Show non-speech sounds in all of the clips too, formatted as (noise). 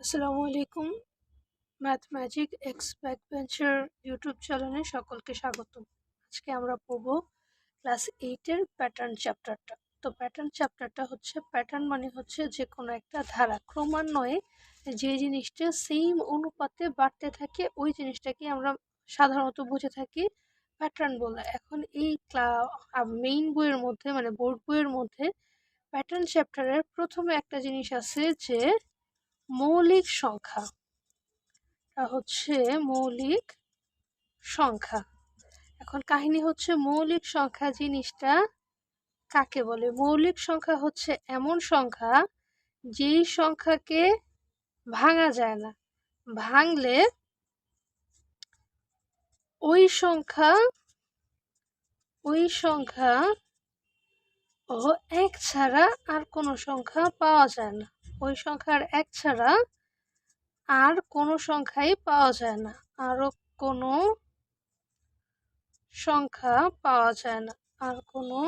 আসসালামু আলাইকুম। Math magic x YouTube চ্যানেলে সকলকে স্বাগত আজকে আমরা পড়ব ক্লাস এইটের প্যাটার্ন চ্যাপ্টারটা তো প্যাটার্ন চ্যাপ্টারটা হচ্ছে প্যাটার্ন মানে হচ্ছে যে কোনো একটা ধারা। ক্রমান্বয়ে যে জিনিসটা সেম অনুপাতে বাড়তে থাকে, ওই জিনিসটাকে আমরা সাধারণত বুঝে থাকি প্যাটার্ন বলে। এখন এই মেইন বইয়ের মধ্যে মানে বোর্ড বইয়ের মধ্যে প্যাটার্ন চ্যাপ্টারের প্রথমে একটা জিনিস আছে যে মৌলিক সংখ্যা। হচ্ছে মৌলিক সংখ্যা। এখন কাহিনী হচ্ছে মৌলিক সংখ্যা জিনিসটা কাকে বলে? মৌলিক সংখ্যা হচ্ছে এমন সংখ্যা যেই সংখ্যাকে ভাঙা যায় না। ভাঙলে ওই সংখ্যা ওই সংখ্যা ও এক ছাড়া আর কোনো সংখ্যা পাওয়া যায় না। ওই সংখ্যার এক ছাড়া আর কোনো সংখ্যাই পাওয়া যায় না। আরও কোনো সংখ্যা পাওয়া যায় না। আর কোনো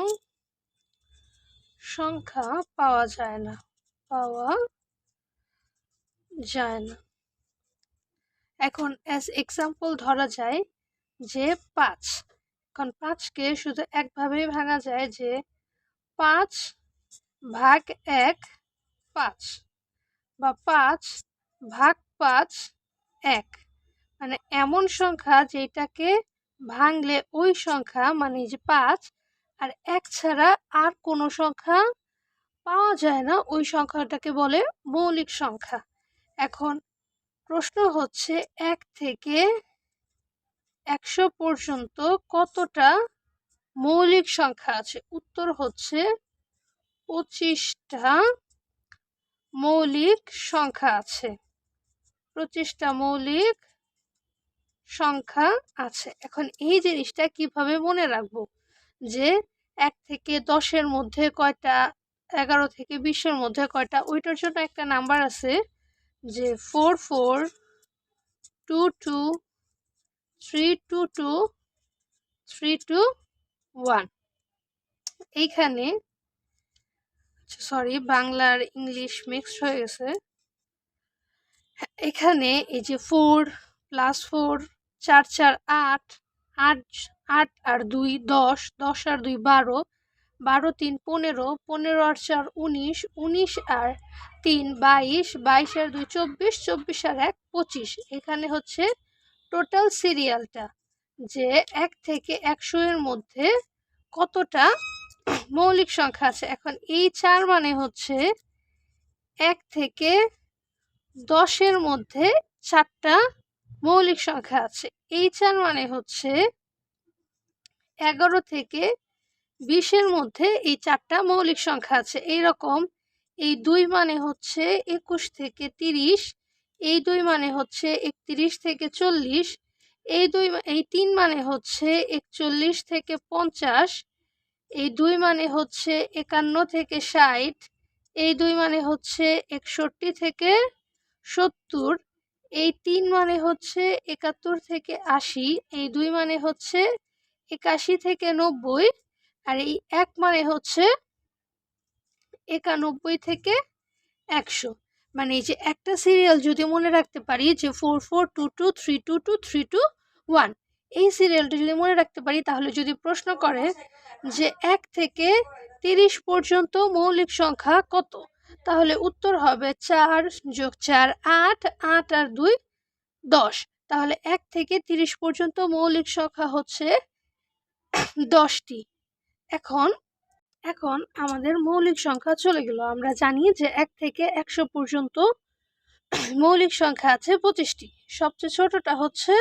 সংখ্যা পাওয়া যায় না। পাওয়া যায় না। এখন অ্যাজ এক্সাম্পল ধরা যায় যে পাঁচ। এখন পাঁচকে শুধু একভাবেই ভাঙা যায় যে পাঁচ ভাগ এক পাঁচ বা পাঁচ ভাগ পাঁচ এক। মানে এমন সংখ্যা যেটাকে ভাঙলে ওই সংখ্যা মানে যে পাঁচ, আর এক ছাড়া আর কোনো সংখ্যা পাওয়া যায় না, ওই সংখ্যাটাকে বলে মৌলিক সংখ্যা। এখন প্রশ্ন হচ্ছে, এক থেকে একশো পর্যন্ত কতটা মৌলিক সংখ্যা আছে? উত্তর হচ্ছে পঁচিশটা মৌলিক সংখ্যা আছে। পঁচিশটা মৌলিক সংখ্যা আছে। এখন এই জিনিসটা কীভাবে মনে রাখব? যে এক থেকে দশের মধ্যে কয়টা, এগারো থেকে বিশের মধ্যে কয়টা, ওইটার জন্য একটা নাম্বার আছে যে four four two two three two two three two one. এইখানে সরি বাংলার ইংলিশ মিক্সড হয়ে গেছে। এখানে এই যে ফোর প্লাস ফোর চার চার, আট আট আট আর দুই, দশ দশ আর দুই, বারো বারো, তিন, পনেরো পনেরো আর চার, উনিশ উনিশ আর তিন, বাইশ বাইশ আর দুই, চব্বিশ চব্বিশ আর এক, পঁচিশ। এখানে হচ্ছে টোটাল সিরিয়ালটা যে এক থেকে একশো এর মধ্যে কতটা মৌলিক সংখ্যা আছে। এখন এই চার মানে হচ্ছে এক থেকে দশের মধ্যে চারটা মৌলিক সংখ্যা আছে। এই চার মানে হচ্ছে এগারো থেকে বিশের মধ্যে এই চারটা মৌলিক সংখ্যা আছে। এই রকম এই দুই মানে হচ্ছে একুশ থেকে তিরিশ, এই দুই মানে হচ্ছে একত্রিশ থেকে চল্লিশ, এই দুই এই তিন মানে হচ্ছে একচল্লিশ থেকে পঞ্চাশ এই দুই মানে হচ্ছে একান্ন থেকে ষাট, এই দুই মানে হচ্ছে একষট্টি থেকে সত্তর, এই তিন মানে হচ্ছে একাত্তর থেকে আশি, এই দুই মানে হচ্ছে একাশি থেকে নব্বই, আর এই এক মানে হচ্ছে একানব্বই থেকে একশো। মানে এই যে একটা সিরিয়াল যদি মনে রাখতে পারি যে four four two two three two two three two one এই সিরিয়ালটা যদি মনে রাখতে পারি, তাহলে যদি প্রশ্ন করে যে এক থেকে তিরিশ পর্যন্ত মৌলিক সংখ্যা কত? তাহলে উত্তর হবে চার যোগ চার আট আট আর দুই দশ। তাহলে এক থেকে তিরিশ পর্যন্ত মৌলিক সংখ্যা হচ্ছে দশটি। এখন এখন আমাদের মৌলিক সংখ্যা চলে গেল। আমরা জানি যে এক থেকে একশো পর্যন্ত মৌলিক সংখ্যা আছে পঁচিশটি। সবচেয়ে ছোটটা হচ্ছে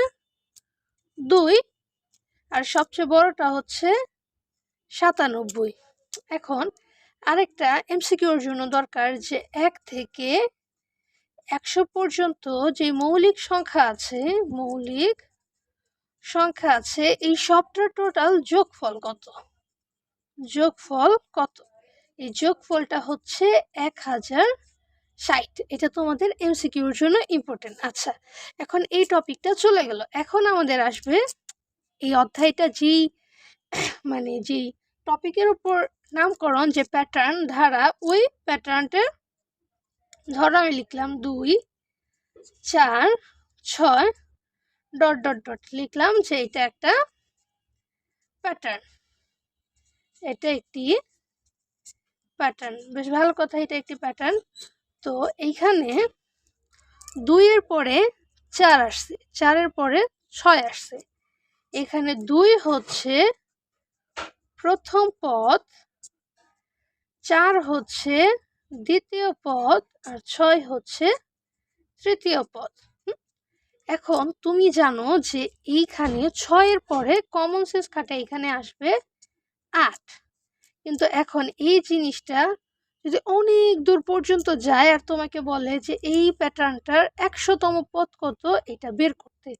দুই, আর সবচেয়ে বড়টা হচ্ছে সাতানব্বই। এখন আরেকটা এমসিকিউর জন্য দরকার যে এক থেকে একশো পর্যন্ত যে মৌলিক সংখ্যা আছে, মৌলিক সংখ্যা আছে, এই সবটার টোটাল যোগফল কত? যোগফল কত? এই যোগফলটা হচ্ছে এক হাজার ষাট। এটা তোমাদের এমসিকিউর জন্য ইম্পর্টেন্ট আচ্ছা এখন এই টপিকটা চলে গেল। এখন আমাদের আসবে এই অধ্যায়টা যেই মানে যেই টপিকের উপর নামকরণ, যে প্যাটার্ন ধারা, ওই প্যাটার্নটার ধরো আমি লিখলাম দুই, চার, ছয় ডট ডট ডট লিখলাম যে এটা একটা প্যাটার্ন এটা একটি প্যাটার্ন বেশ ভালো কথা, এটা একটি প্যাটার্ন তো এইখানে দুইয়ের পরে চার আসছে, চারের পরে ছয় আসছে। এখানে দুই হচ্ছে প্রথম পদ, চার হচ্ছে দ্বিতীয় পদ, আর ছয় হচ্ছে তৃতীয় পদ। এখন তুমি জানো যে এইখানে ছয়ের পরে কমন সেন্স খাটে এখানে আসবে আট। কিন্তু এখন এই জিনিসটা যদি অনেক দূর পর্যন্ত যায় আর তোমাকে বলে যে এই প্যাটার্নটার একশোতম পদ কত, এটা বের করতে,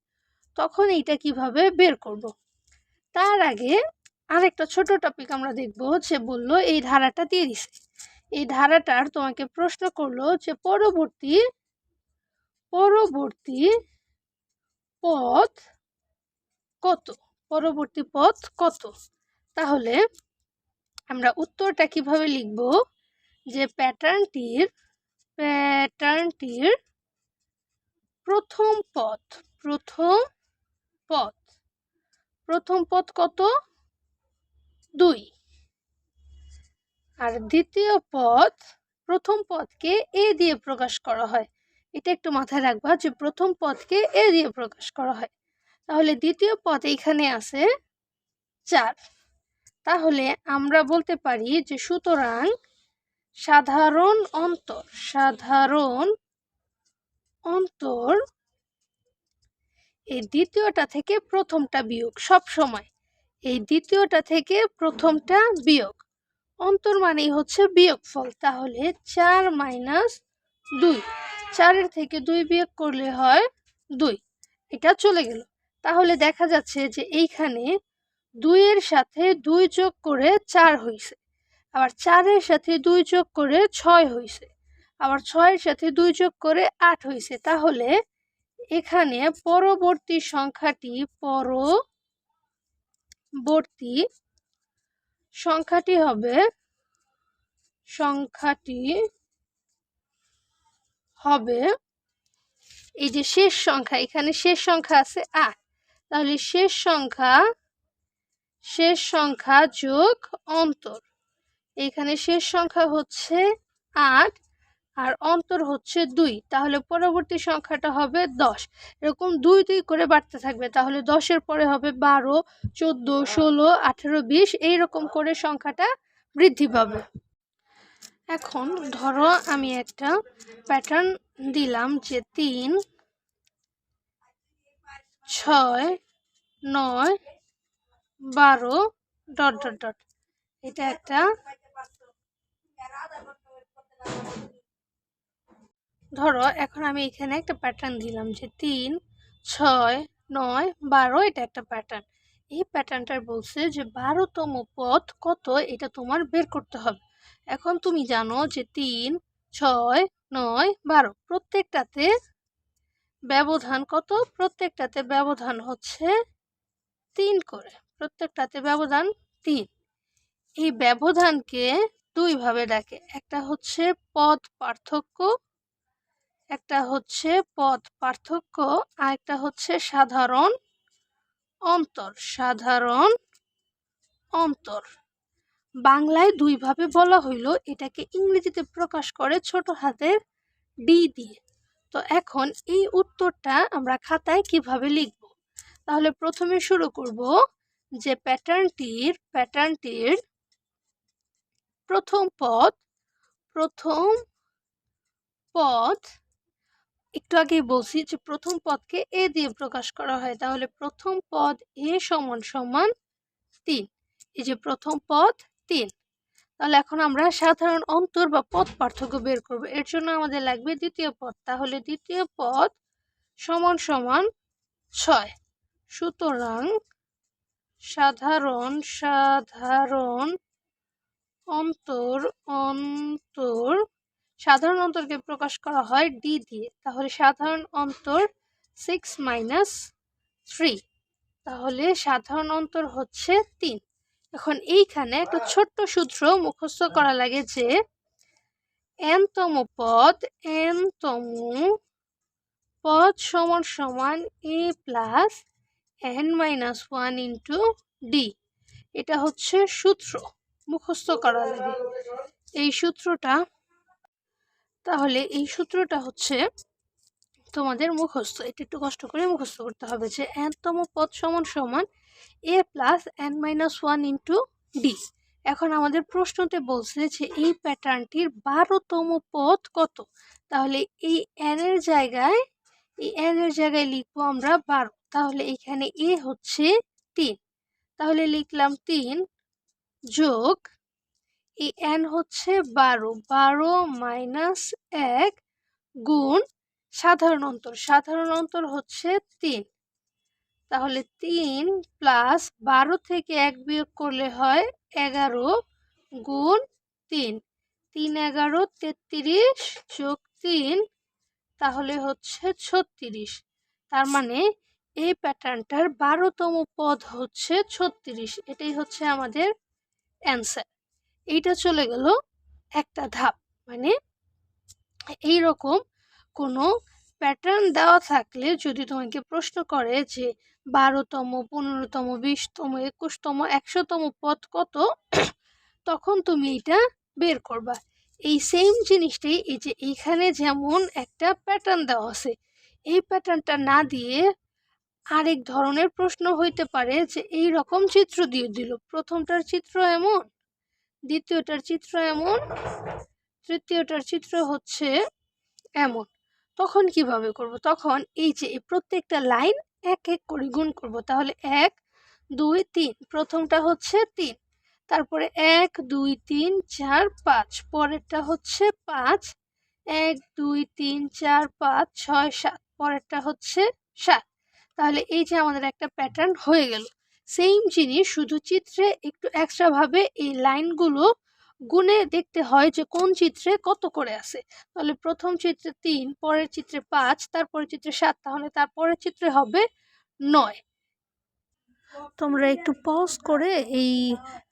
তখন এইটা কীভাবে বের করব। তার আগে আরেকটা ছোট টপিক আমরা দেখব যে বলল এই ধারাটা দিয়ে দিছে। এই ধারাটার তোমাকে প্রশ্ন করল যে পরবর্তী পরবর্তী পথ কত? পরবর্তী পথ কত? তাহলে আমরা উত্তরটা কীভাবে লিখব? যে প্যাটার্নটির প্যাটার্নটির প্রথম পথ প্রথম পথ প্রথম পথ কত? দুই। আর দ্বিতীয় পথ, প্রথম পদকে এ দিয়ে প্রকাশ করা হয়। এটা একটু মাথায় রাখবা যে প্রথম পদকে এ দিয়ে প্রকাশ করা হয়। তাহলে দ্বিতীয় পদ এখানে আছে চার। তাহলে আমরা বলতে পারি যে সুতরাং সাধারণ অন্তর সাধারণ অন্তর। এই দ্বিতীয়টা থেকে প্রথমটা বিয়োগ, সব সময়। এই দ্বিতীয়টা থেকে প্রথমটা বিয়োগ। অন্তর মানেই হচ্ছে বিয়োগফল, তাহলে চার মাইনাস দুই। চারের থেকে দুই বিয়োগ করলে হয় দুই। এটা চলে গেল। তাহলে দেখা যাচ্ছে যে এইখানে দুইয়ের সাথে দুই যোগ করে চার হইছে। আবার চারের সাথে দুই যোগ করে ছয় হয়েছে আবার ছয়ের সাথে দুই যোগ করে আট হয়েছে তাহলে এখানে পরবর্তী সংখ্যাটি পরবর্তী সংখ্যাটি হবে সংখ্যাটি হবে এই যে শেষ সংখ্যা, এখানে শেষ সংখ্যা আছে আট। তাহলে শেষ সংখ্যা শেষ সংখ্যা যোগ অন্তর। এখানে শেষ সংখ্যা হচ্ছে আট আর অন্তর হচ্ছে দুই। তাহলে পরবর্তী সংখ্যাটা হবে দশ। এরকম দুই দুই করে বাড়তে থাকবে। তাহলে দশের পরে হবে বারো, চোদ্দ, ষোলো, আঠেরো, বিশ। এইরকম করে সংখ্যাটা বৃদ্ধি পাবে। এখন ধরো আমি একটা প্যাটার্ন দিলাম যে তিন, ছয়, নয়, বারো, ডট ডট ডট। এটা একটা ধরো, এখন আমি এখানে একটা প্যাটার্ন দিলাম যে তিন, ছয়, নয়, বারো, এটা একটা প্যাটার্ন এই প্যাটার্নটার বলছে যে বারোতম পথ কত, এটা তোমার বের করতে হবে। এখন তুমি জানো যে তিন, ছয়, নয়, বারো, প্রত্যেকটাতে ব্যবধান কত? প্রত্যেকটাতে ব্যবধান হচ্ছে তিন করে। প্রত্যেকটাতে ব্যবধান তিন। এই ব্যবধানকে দুইভাবে ডাকে একটা হচ্ছে পদ পার্থক্য, একটা হচ্ছে পদ পার্থক্য আর একটা হচ্ছে সাধারণ অন্তর সাধারণ অন্তর। বাংলায় দুইভাবে বলা হইল, এটাকে ইংরেজিতে প্রকাশ করে ছোট হাতের ডি দিয়ে। তো এখন এই উত্তরটা আমরা খাতায় কীভাবে লিখব? তাহলে প্রথমে শুরু করব যে প্যাটার্নটির প্যাটার্নটির প্রথম পদ প্রথম পদ, একটু আগেই বলছি যে প্রথম পদকে এ দিয়ে প্রকাশ করা হয়। তাহলে প্রথম পদ এ সমান সমান তিন। এই যে প্রথম পদ তিন। তাহলে এখন আমরা সাধারণ অন্তর বা পদ পার্থক্য বের করব। এর জন্য আমাদের লাগবে দ্বিতীয় পদ। তাহলে দ্বিতীয় পদ সমান সমান ছয়। সুতরাং সাধারণ সাধারণ অন্তর অন্তর। সাধারণ অন্তরকে প্রকাশ করা হয় ডি দিয়ে। তাহলে সাধারণ অন্তর সিক্স মাইনাস থ্রি তাহলে সাধারণ অন্তর হচ্ছে তিন। এখন এইখানে একটা ছোট্ট সূত্র মুখস্থ করা লাগে যে এনতম পদ এনতম পদ সমান সমান A plus N minus one into D এটা হচ্ছে সূত্র। মুখস্থ করা লাগে। এই সূত্রটা, তাহলে এই সূত্রটা হচ্ছে তোমাদের মুখস্থ। এটা একটু কষ্ট করে মুখস্থ করতে হবে যে এনতম পদ সমান সমান A plus N minus one into D এখন আমাদের প্রশ্নতে বলছে যে এই প্যাটার্নটির বারোতম পদ কত? তাহলে এই এন এর জায়গায়, এই এন এর জায়গায় লিখব আমরা বারো। তাহলে এখানে এ হচ্ছে তিন। তাহলে লিখলাম তিন যোগ এই এন হচ্ছে বারো বারো মাইনাস এক গুণ সাধারণ অন্তর। সাধারণ অন্তর হচ্ছে তিন। তাহলে তিন প্লাস বারো থেকে এক বিয়োগ করলে হয় এগারো গুণ তিন। তিন এগারো, তেত্রিশ যোগ তিন তাহলে হচ্ছে ছত্রিশ। তার মানে এই প্যাটার্নটার বারোতম পদ হচ্ছে ছত্রিশ। এটাই হচ্ছে আমাদের অ্যান্সার এইটা চলে গেল একটা ধাপ। মানে এই রকম কোনো প্যাটার্ন দেওয়া থাকলে যদি তোমাকে প্রশ্ন করে যে বারোতম, পনেরোতম, বিশতম, একুশতম, একশোতম পথ কত, তখন তুমি এটা বের করবা। এই সেম জিনিসটাই এই যে এইখানে যেমন একটা প্যাটার্ন দেওয়া আছে, এই প্যাটার্নটা না দিয়ে আরেক ধরনের প্রশ্ন হইতে পারে যে, এই রকম চিত্র দিয়ে দিল। প্রথমটার চিত্র এমন, দ্বিতীয়টার চিত্র এমন, তৃতীয়টার চিত্র হচ্ছে এমন। তখন কীভাবে করব? তখন এই যে প্রত্যেকটা লাইন এক এক করে গুণ করব। তাহলে এক, দুই, তিন, প্রথমটা হচ্ছে তিন, তারপরে এক, দুই, তিন, চার, পাঁচ, পরেরটা হচ্ছে পাঁচ, এক, দুই, তিন, চার, পাঁচ, ছয়, সাত, পরেরটা হচ্ছে সাত। তাহলে এই যে আমাদের একটা প্যাটার্ন হয়ে গেল। সেম জিনিস, শুধু চিত্রে একটু এক্সট্রাভাবে এই লাইনগুলো গুনে দেখতে হয় যে কোন চিত্রে কত করে আছে। তাহলে প্রথম চিত্রে তিন, পরের চিত্রে পাঁচ, তারপরের চিত্রে সাত, তাহলে তারপরের চিত্রে হবে নয়। তোমরা একটু পজ করে এই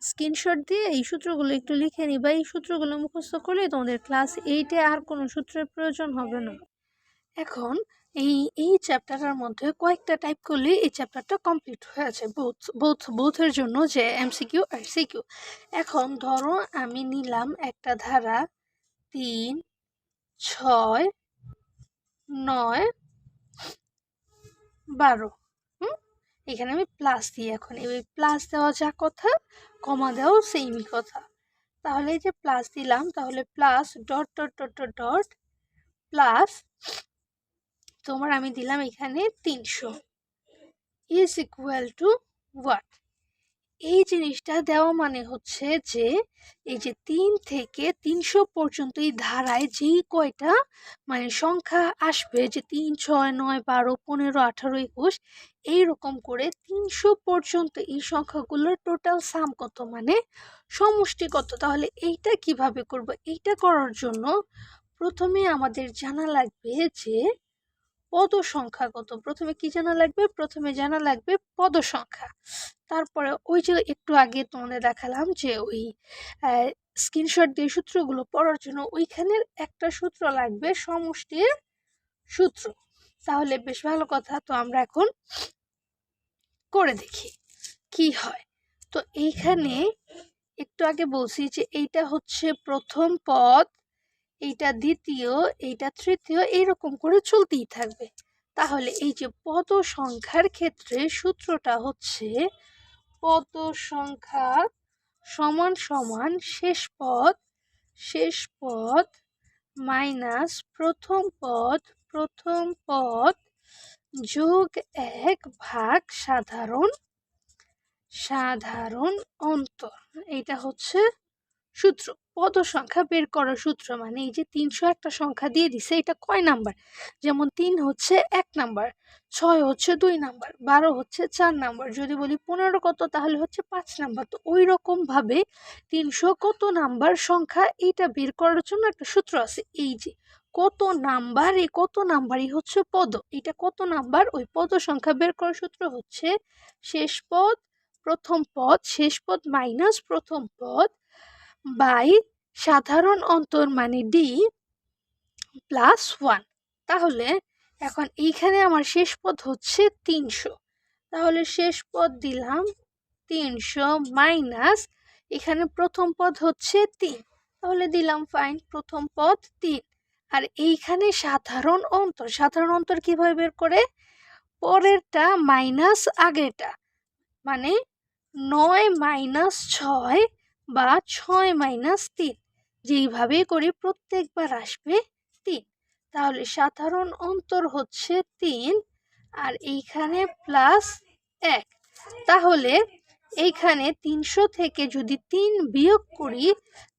স্ক্রিনশট দিয়ে এই সূত্রগুলো একটু লিখে নিবা। এই সূত্রগুলো মুখস্থ করলে তোমাদের ক্লাস এইটে আর কোনো সূত্রের প্রয়োজন হবে না। এখন এই এই চ্যাপ্টারের মধ্যে কয়েকটা টাইপ করলে এই চ্যাপ্টারটা কমপ্লিট হয়ে আছে বোথ বোথ বোথের জন্য যে এমসিকিউ আর সিকিউ এখন ধরো আমি নিলাম একটা ধারা তিন, ছয়, নয়, বারো। এখানে আমি প্লাস দিই এখন। এই প্লাস দেওয়া যা কথা কমা দেওয়াও সেমই কথা। তাহলে এই যে প্লাস দিলাম, তাহলে plus dot dot dot dot plus তোমার আমি দিলাম এখানে তিনশো। ইজ ইকুয়াল টু ওয়াট এই জিনিসটা দেওয়া মানে হচ্ছে যে, এই যে তিন থেকে তিনশো পর্যন্ত এই ধারায় যেই কয়টা মানে সংখ্যা আসবে, যে তিন, ছয়, নয়, বারো, পনেরো, আঠারো, একুশ, এইরকম করে তিনশো পর্যন্ত এই সংখ্যাগুলোর টোটাল সাম কত মানে সমষ্টি কত? তাহলে এইটা কীভাবে করব? এইটা করার জন্য প্রথমে আমাদের জানা লাগবে যে পদ সংখ্যা কত প্রথমে কি জানা লাগবে? প্রথমে জানা লাগবে পদ সংখ্যা তারপরে ওই যে একটু আগে তোমাদের দেখালাম যে ওই স্ক্রিনশট দিয়ে সূত্রগুলো পড়ার জন্য ওইখানের একটা সূত্র লাগবে, সমষ্টির সূত্র। তাহলে বেশ ভালো কথা, তো আমরা এখন করে দেখি কি হয়। তো এইখানে একটু আগে বলছি যে এইটা হচ্ছে প্রথম পদ এইটা দ্বিতীয়, এইটা তৃতীয়, এইরকম করে চলতেই থাকবে। তাহলে এই যে পদ সংখ্যার ক্ষেত্রে সূত্রটা হচ্ছে পদ সংখ্যা সমান সমান শেষ পদ শেষ পদ মাইনাস প্রথম পদ প্রথম পদ যোগ এক ভাগ সাধারণ সাধারণ অন্তর। এটা হচ্ছে সূত্র। পদ সংখ্যা বের করার সূত্র মানে এই যে তিনশো একটা সংখ্যা দিয়ে দিছে, এটা কয় নাম্বার? যেমন তিন হচ্ছে এক নাম্বার, ছয় হচ্ছে দুই নাম্বার, বারো হচ্ছে চার নাম্বার, যদি বলি পনেরো কত, তাহলে হচ্ছে পাঁচ নাম্বার। তো ওই রকমভাবে তিনশো কত নাম্বার সংখ্যা এইটা বের করার জন্য একটা সূত্র আছে, এই যে কত নাম্বার, এই কত নাম্বারই হচ্ছে পদ এটা কত নাম্বার? ওই পদ সংখ্যা বের করার সূত্র হচ্ছে শেষ পদ, প্রথম পদ, শেষ পদ মাইনাস প্রথম পদ বাই সাধারণ অন্তর মানে ডি প্লাস ওয়ান তাহলে এখন এইখানে আমার শেষ পদ হচ্ছে তিনশো। তাহলে শেষ পদ দিলাম তিনশো মাইনাস এখানে প্রথম পদ হচ্ছে তিন। তাহলে দিলাম ফাইন প্রথম পদ তিন। আর এইখানে সাধারণ অন্তর সাধারণ অন্তর কীভাবে বের করে? পরেরটা মাইনাস আগেরটা মানে নয় মাইনাস ছয় বা ছয় মাইনাস তিন। যেইভাবে করি প্রত্যেকবার আসবে তিন। তাহলে সাধারণ অন্তর হচ্ছে তিন আর এইখানে প্লাস এক। তাহলে এইখানে তিনশো থেকে যদি তিন বিয়োগ করি,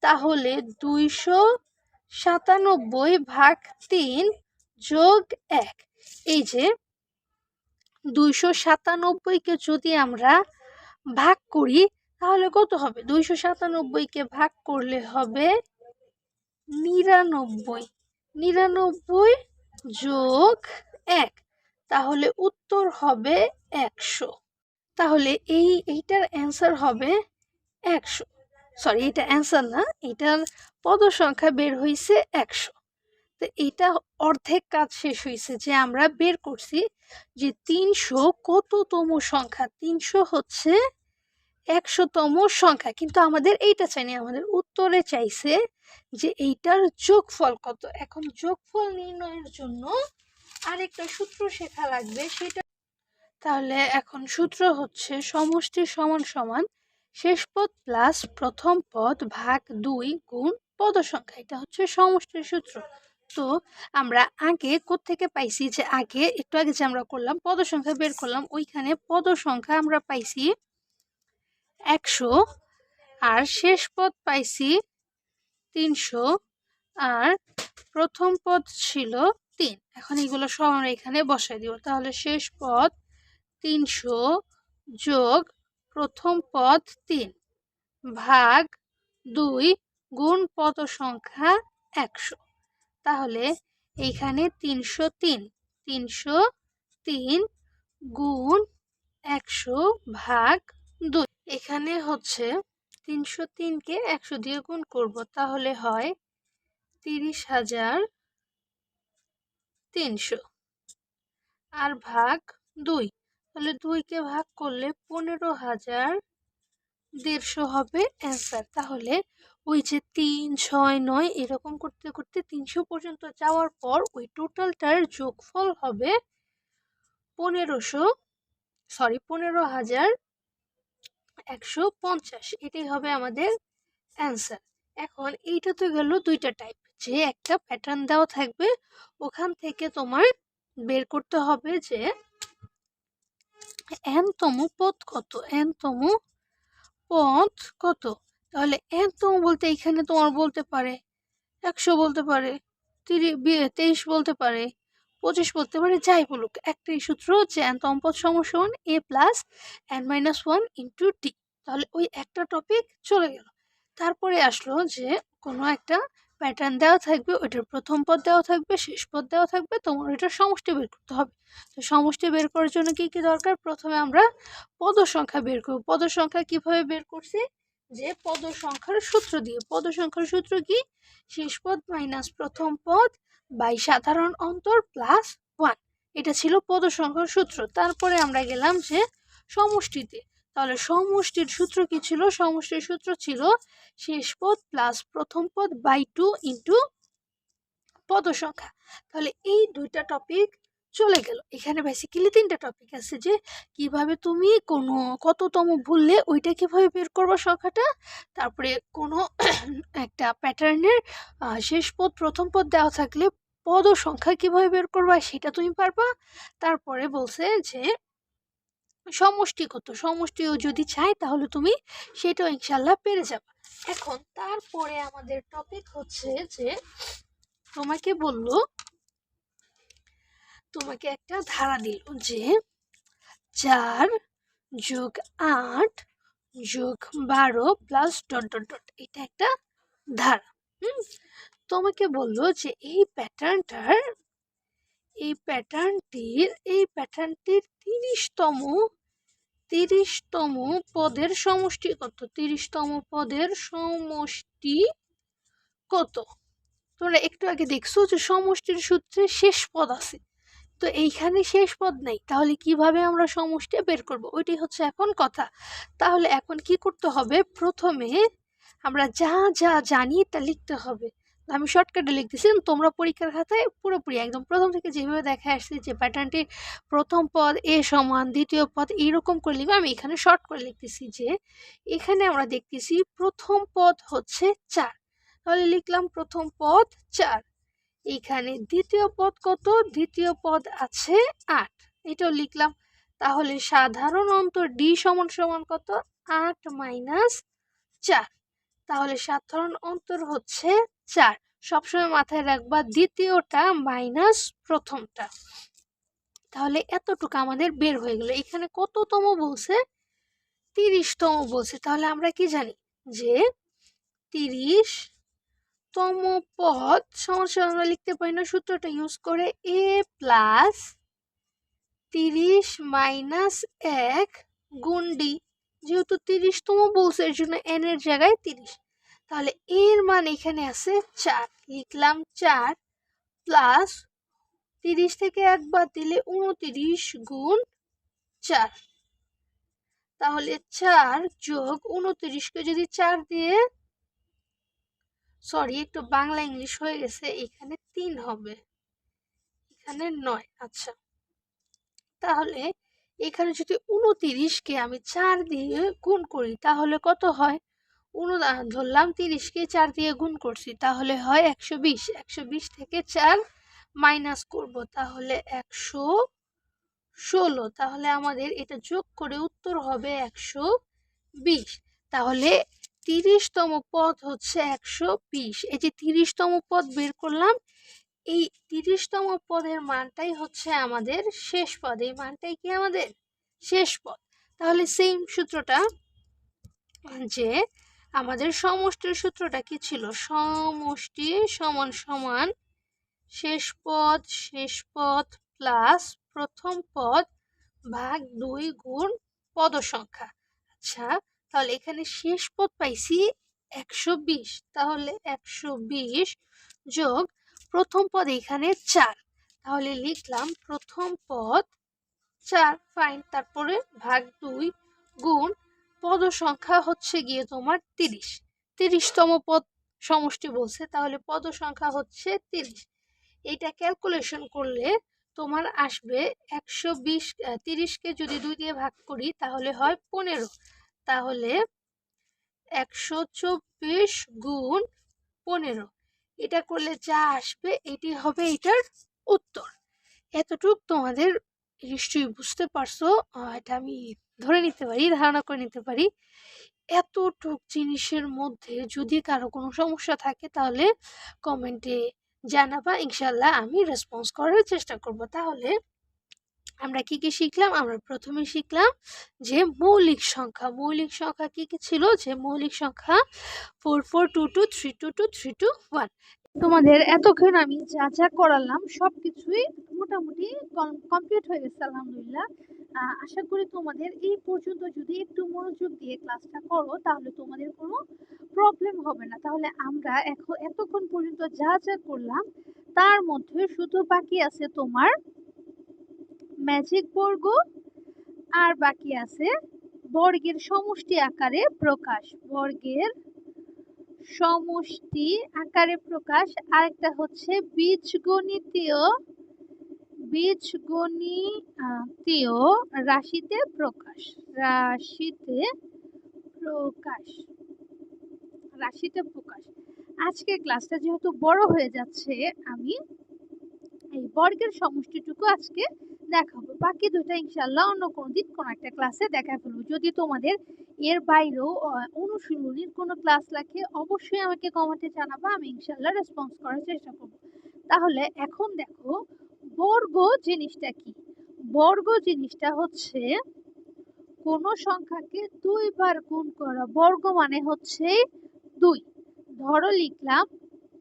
তাহলে দুইশো সাতানব্বই ভাগ তিন যোগ এক। এই যে দুইশো সাতানব্বইকে যদি আমরা ভাগ করি তাহলে কত হবে? দুইশো সাতানব্বইকে ভাগ করলে হবে নিরানব্বই। নিরানব্বই যোগ এক। তাহলে উত্তর হবে একশো। তাহলে এই, এইটার অ্যান্সার হবে একশো। সরি এটা অ্যান্সার না, এটার পদ সংখ্যা বের হয়েছে একশো। তো এটা অর্ধেক কাজ শেষ হয়েছে যে আমরা বের করছি যে তিনশো কততম সংখ্যা? তিনশো হচ্ছে একশোতম সংখ্যা। কিন্তু আমাদের এইটা চাইনি, আমাদের উত্তরে চাইছে যে এইটার যোগফল কত। এখন যোগফল নির্ণয়ের জন্য আরেকটা সূত্র শেখা লাগবে, সেটা তাহলে এখন সূত্র হচ্ছে সমষ্টি সমান সমান শেষ পদ প্লাস প্রথম পদ ভাগ দুই গুণ পদ সংখ্যা এটা হচ্ছে সমষ্টির সূত্র। তো আমরা আগে থেকে পাইছি যে আগে, একটু আগে যে আমরা করলাম পদ সংখ্যা বের করলাম, ওইখানে পদ সংখ্যা আমরা পাইছি একশো, আর শেষ পদ পাইছি তিনশো, আর প্রথম পদ ছিল তিন। এখন এগুলো সব আমরা এখানে বসাই দিব। তাহলে শেষ পদ তিনশো যোগ প্রথম পদ তিন ভাগ দুই গুণ পদ সংখ্যা একশো। তাহলে এইখানে তিনশো তিন তিনশো তিন গুণ একশো ভাগ দুই। এখানে হচ্ছে তিনশো তিনকে একশো দিয়ে গুণ করব। তাহলে হয় তিরিশ হাজার তিনশো। আর ভাগ দুই। তাহলে দুইকে ভাগ করলে পনেরো হাজার দেড়শো হবে অ্যান্সার। তাহলে ওই যে তিন, ছয়, নয় এরকম করতে করতে তিনশো পর্যন্ত যাওয়ার পর ওই টোটালটার যোগফল হবে পনেরোশো, সরি, পনেরো হাজার একশো পঞ্চাশ। এটাই হবে আমাদের অ্যান্সার এখন এইটা তো গেল দুইটা টাইপ যে একটা প্যাটার্ন দেওয়া থাকবে, ওখান থেকে তোমার বের করতে হবে যে এনতম পদ কত? এনতম পদ কত? তাহলে এনতম বলতে এখানে তোমার বলতে পারে, একশো বলতে পারে তিরিশ তেইশ বলতে পারে পঁচিশ বলতে পারে, যাই বলুক। একটাই সূত্র যে এনতম পদ সমস্যা one A plus N minus one into T তাহলে ওই একটা টপিক চলে গেল। তারপরে আসলো যে কোনো একটা প্যাটার্ন দেওয়া থাকবে, ওইটার প্রথম পদ দেওয়া থাকবে, শেষ পদ দেওয়া থাকবে, তোমার ওইটার সমষ্টি বের করতে হবে। তো সমষ্টি বের করার জন্য কি কি দরকার? প্রথমে আমরা পদ সংখ্যা বের করব। পদ সংখ্যা কীভাবে বের করছি? যে পদ সংখ্যার সূত্র দিয়ে। পদ সংখ্যার সূত্র কি? শেষ পদ মাইনাস প্রথম পদ বাই সাধারণ অন্তর প্লাস ওয়ান। এটা ছিল পদ সংখ্যার সূত্র। তারপরে আমরা গেলাম যে সমষ্টিতে। তাহলে সমষ্টির সূত্র কি ছিল? সমষ্টির সূত্র ছিল শেষ পদ প্লাস প্রথম পদ বাই টু ইন্টু পদ সংখ্যা তাহলে এই দুইটা টপিক চলে গেল। এখানে বেসিক্যালি তিনটা টপিক আছে যে কীভাবে তুমি কোনো কততম ভুললে ওইটা কীভাবে বের করব সংখ্যাটা? তারপরে কোনো (clears throat) একটা প্যাটার্নের শেষ পদ, প্রথম পদ দেওয়া থাকলে পদ সংখ্যা কীভাবে বের করবা সেটা তুমি পারবা। তারপরে বলছে যে, সমষ্টিগত, সমষ্টিও যদি চাই তাহলে তুমি সেটাও ইনশাল্লাহ পেরে যাবে। এখন তারপরে আমাদের টপিক হচ্ছে যে, তোমাকে বলল, তোমাকে একটা ধারা দিল যে, চার যোগ আট যোগ বারো প্লাস ডট ডট ডট এটা একটা ধারা। হুম? তোমাকে বলল যে, এই প্যাটার্নটার এই প্যাটার্নটির এই প্যাটার্নটির তিরিশতম তিরিশতম পদের সমষ্টি কত? তিরিশতম পদের সমষ্টি কত? তোমরা একটু আগে দেখছ যে, সমষ্টির সূত্রে শেষ পদ আছে। তো এইখানে শেষ পদ নেই। তাহলে কীভাবে আমরা সমষ্টি বের করব? ওইটি হচ্ছে এখন কথা। তাহলে এখন কি করতে হবে? প্রথমে আমরা যা যা জানি তা লিখতে হবে। আমি শর্টকাটে লিখতেছি তোমরা পরীক্ষার খাতায় পুরোপুরি একদম প্রথম থেকে যেভাবে দেখা আসছে যে প্যাটার্নটি প্রথম পদ এ সমান, দ্বিতীয় পদ এইরকম করে লিখবে, আমি এখানে শর্ট করে লিখতেছি যে এখানে আমরা দেখতেছি প্রথম পদ হচ্ছে চার। তাহলে লিখলাম প্রথম পদ চার। এখানে দ্বিতীয় পদ কত? দ্বিতীয় পদ আছে আট। এটাও লিখলাম। তাহলে সাধারণ অন্তর ডি সমান সমান কত? আট মাইনাস চার। তাহলে সাধারণ অন্তর হচ্ছে চার। সবসময় মাথায় রাখবা দ্বিতীয়টা মাইনাস প্রথমটা। তাহলে এতটুকু আমাদের বের হয়ে গেল। এখানে কততম বলছে? তিরিশতম বলছে। তাহলে আমরা কি জানি? যে তিরিশ তম পদ সমস্যা আমরা লিখতে পারি না। সূত্রটা ইউজ করে এ প্লাস তিরিশ মাইনাস এক গুণ ডি যেহেতু তিরিশতম বলছে, এর জন্য এন এর জায়গায় তিরিশ। তাহলে এর মান এখানে আছে চার। লিখলাম চার প্লাস তিরিশ থেকে একবার দিলে উনতিরিশ গুণ চার। তাহলে চার যোগ উনতিরিশকে যদি চার দিয়ে সরি একটু বাংলা ইংলিশ হয়ে গেছে, এখানে তিন হবে। এখানে নয় আচ্ছা। তাহলে এখানে যদি উনতিরিশকে আমি চার দিয়ে গুণ করি, তাহলে কত হয়? উন ধরলাম তিরিশকে চার দিয়ে গুণ করছি, তাহলে হয় একশো বিশ একশো বিশ থেকে চার মাইনাস করব, তাহলে একশো ষোলো, তাহলে আমাদের এটা যোগ করে উত্তর হবে একশো বিশ, তাহলে তিরিশতম পদ হচ্ছে একশো বিশ, এই যে তিরিশতম পদ বের করলাম, এই তিরিশতম পদের মানটাই হচ্ছে আমাদের শেষ পদ, এই মানটাই কি আমাদের শেষ পদ, তাহলে সেম সূত্রটা যে আমাদের সমষ্টির সূত্রটা কি ছিল? সমষ্টি সমান সমান শেষ পদ শেষ পদ প্লাস প্রথম পদ ভাগ দুই গুণ পদ সংখ্যা আচ্ছা তাহলে এখানে শেষ পদ পাইছি একশো বিশ। তাহলে একশো বিশ যোগ প্রথম পদ এখানে চার। তাহলে লিখলাম প্রথম পদ চার। ফাইন তারপরে ভাগ দুই গুণ পদ সংখ্যা হচ্ছে গিয়ে তোমার তিরিশ। তিরিশতম পদ সমষ্টি বলছে, তাহলে পদ সংখ্যা হচ্ছে তিরিশ। এইটা ক্যালকুলেশন করলে তোমার আসবে একশো বিশ তিরিশকে যদি দুই দিয়ে ভাগ করি, তাহলে হয় পনেরো। তাহলে একশো চব্বিশ গুণ পনেরো। এটা করলে যা আসবে, এটি হবে এটার উত্তর। এতটুক তোমাদের নিশ্চয়ই বুঝতে পারছ এটা আমি ধরে নিতে পারি, ধারণা করে নিতে পারি, এতটুক জিনিসের মধ্যে যদি কারও কোনো সমস্যা থাকে তাহলে কমেন্টে জানাবা ইনশাল্লাহ আমি রেসপন্স করার চেষ্টা করব। তাহলে আমরা কি কি শিখলাম? আমরা প্রথমে শিখলাম যে মৌলিক সংখ্যা মৌলিক সংখ্যা কি কি ছিল? যে মৌলিক সংখ্যা four four two two three two two three two one তোমাদের এতক্ষণ আমি যা যা করালাম সব কিছুই মোটামুটি কমপ্লিট হয়ে গেছে, আলহামদুলিল্লাহ। আশা করি তোমাদের এই পর্যন্ত যদি একটু মনোযোগ দিয়ে ক্লাসটা করো, তাহলে তোমাদের কোনো প্রবলেম হবে না। তাহলে আমরা এখন এতক্ষণ পর্যন্ত যা যা করলাম, তার মধ্যে শুধু বাকি আছে তোমার ম্যাজিক বর্গ আর বাকি আছে বর্গের সমষ্টি আকারে প্রকাশ। বর্গের সমষ্টি আকারে প্রকাশ। আরেকটা হচ্ছে বীজগণিতীয় বীজগণিতীয় রাশিতে প্রকাশ রাশিতে প্রকাশ রাশিতে প্রকাশ। আজকের ক্লাসটা যেহেতু বড় হয়ে যাচ্ছে, আমি এই বর্গের সমষ্টিটুকু আজকে দেখাবো। বাকি দুটো ইনশাল্লাহ অন্য কোনো দিন কোনো একটা ক্লাসে দেখা ফেলব যদি তোমাদের এর বাইরেও অনুশীলনীর কোনো ক্লাস লাগে, অবশ্যই আমাকে কমেন্টে জানাব, আমি ইনশাল্লাহ রেসপন্স করার চেষ্টা করব। তাহলে এখন দেখো বর্গ জিনিসটা কি? বর্গ জিনিসটা হচ্ছে কোন সংখ্যাকে দুইবার গুণ করা। বর্গ মানে হচ্ছে দুই। ধরো লিখলাম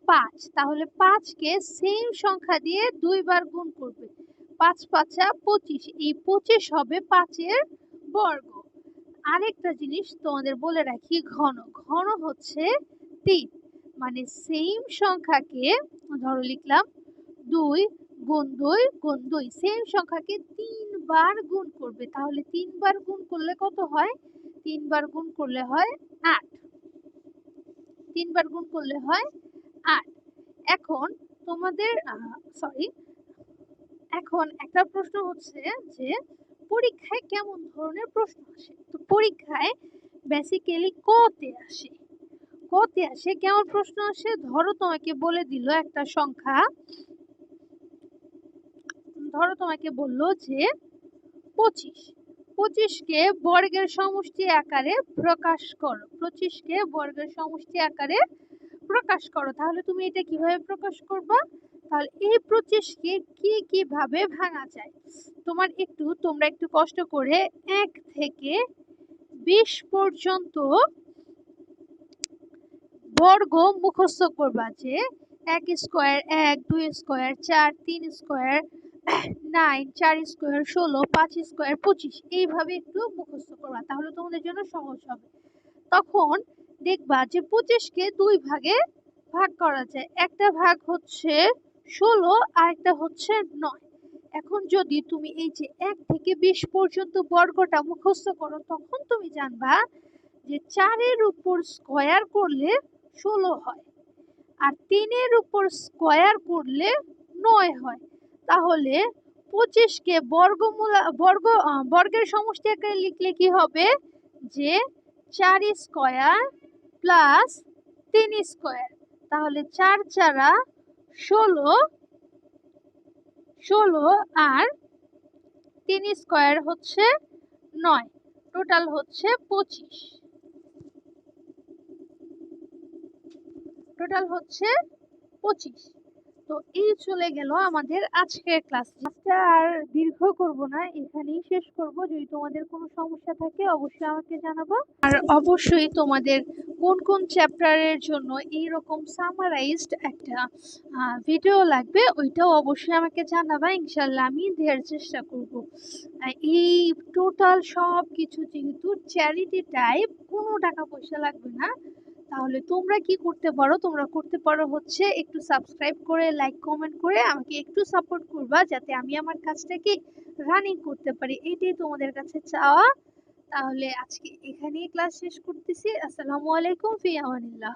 পাঁচ। তাহলে পাঁচকে সেম সংখ্যা দিয়ে দুইবার গুণ করবে। পাঁচ পাঁচা পঁচিশ। এই পঁচিশ হবে পাঁচের বর্গ। আরেকটা জিনিস তোমাদের বলে রাখি, ঘন। ঘন হচ্ছে তিন। মানে সেম সংখ্যাকে, ধরো লিখলাম দুই গুণ দুই গুণ দুই সেম সংখ্যাকে তিনবার গুণ করবে। তাহলে তিনবার গুণ করলে কত হয়? তিনবার গুণ করলে হয় আট। তিনবার গুণ করলে হয় আট। এখন তোমাদের সরি এখন একটা প্রশ্ন হচ্ছে যে, পরীক্ষায় কেমন ধরনের প্রশ্ন আসে? তো পরীক্ষায় বেসিক্যালি কতে আসে। কতে আসে কেমন প্রশ্ন আসে? ধরো তোমাকে বলে দিল একটা সংখ্যা ধরো তোমাকে বলল যে পঁচিশ। পঁচিশকে বর্গের সমষ্টি আকারে প্রকাশ করো। পঁচিশকে বর্গের সমষ্টি আকারে প্রকাশ করো। তাহলে তুমি এটা কীভাবে প্রকাশ করবা? তাহলে এই পঁচিশকে কি কীভাবে ভাঙা যায়? তোমার একটু, তোমরা একটু কষ্ট করে এক থেকে বিশ পর্যন্ত বর্গ মুখস্থ করবা যে এক স্কোয়ার এক, দুই স্কোয়ার চার, তিন স্কোয়ার নাইন চার স্কোয়ার ষোলো, পাঁচ স্কোয়ার পঁচিশ, এইভাবে একটু মুখস্থ করবা, তাহলে তোমাদের জন্য সহজ হবে। তখন দেখবা যে পঁচিশকে দুই ভাগে ভাগ করা যায়। একটা ভাগ হচ্ছে ষোলো আর একটা হচ্ছে নয়। এখন যদি তুমি এই যে এক থেকে বিশ পর্যন্ত বর্গটা মুখস্থ করো, তখন তুমি জানবা যে চারের উপর স্কোয়ার করলে ষোলো হয়, আর তিনের উপর স্কোয়ার করলে নয় হয়। তাহলে পঁচিশকে বর্গমূলা, বর্গ বর্গের সমষ্টি আকারে লিখলে কি হবে? যে চার স্কোয়ার প্লাস তিন স্কোয়ার। তাহলে চার চারা ষোলো ষোলো আর তিন স্কোয়ার হচ্ছে নয়। টোটাল হচ্ছে পঁচিশ। টোটাল হচ্ছে পঁচিশ। তো এই চলে গেল আমাদের আজকের ক্লাস ক্লাসটা আর দীর্ঘ করব না, এখানেই শেষ করব। যদি তোমাদের কোনো সমস্যা থাকে, অবশ্যই আমাকে জানাব। আর অবশ্যই তোমাদের কোন কোন চ্যাপ্টারের জন্য এই রকম সামারাইজড একটা ভিডিও লাগবে, ওইটাও অবশ্যই আমাকে জানাবা। ইনশাল্লাহ আমি দেওয়ার চেষ্টা করব। এই টোটাল সব কিছু যেহেতু চ্যারিটি টাইপ কোনো টাকা পয়সা লাগবে না। তাহলে তোমরা কি করতে পারো? তোমরা করতে পারো হচ্ছে একটু সাবস্ক্রাইব করে লাইক কমেন্ট করে আমাকে একটু সাপোর্ট করবা যাতে আমি আমার কাজটাকে রানিং করতে পারি। এটাই তোমাদের কাছে চাওয়া। তাহলে আজকে এখানেই ক্লাস শেষ করতেছি। আসসালামু আলাইকুম ফি আমানিল্লাহ